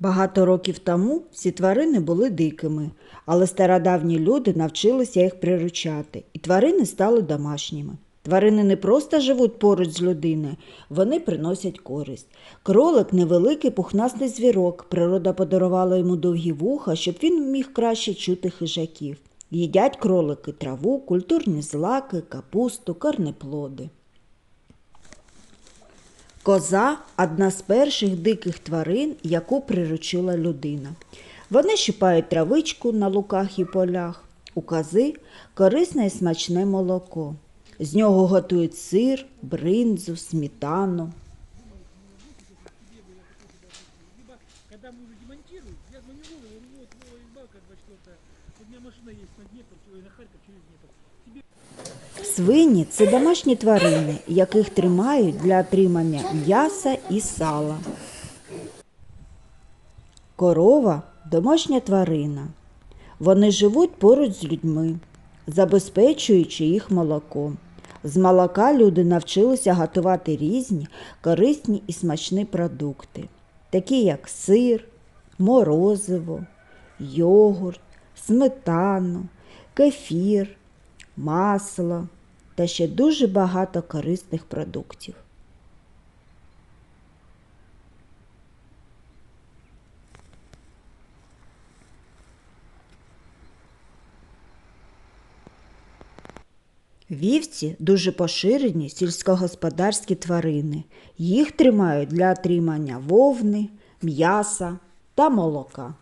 Багато років тому ці тварини були дикими, але стародавні люди навчилися їх приручати, і тварини стали домашніми. Тварини не просто живуть поруч з людиною, вони приносять користь. Кролик невеликий пухнастий звірок. Природа подарувала йому довгі вуха, щоб він міг краще чути хижаків. Їдять кролики траву, культурні злаки, капусту, корнеплоди. Коза одна з перших диких тварин, яку приручила людина. Вони щипають травичку на луках і полях. У кози корисне і смачне молоко. З нього готують сир, бринзу, сметану. Свині це домашні тварини, яких тримають для отримання м'яса і сала. Корова домашня тварина. Вони живуть поруч з людьми, забезпечуючи їх молоком. З молока люди навчилися готувати різні корисні і смачні продукти, такі як сир, морозиво, йогурт, сметану, кефір, масло та ще дуже багато корисних продуктів. Вівці дуже поширені сільськогосподарські тварини. Їх тримають для отримання вовни, м'яса та молока.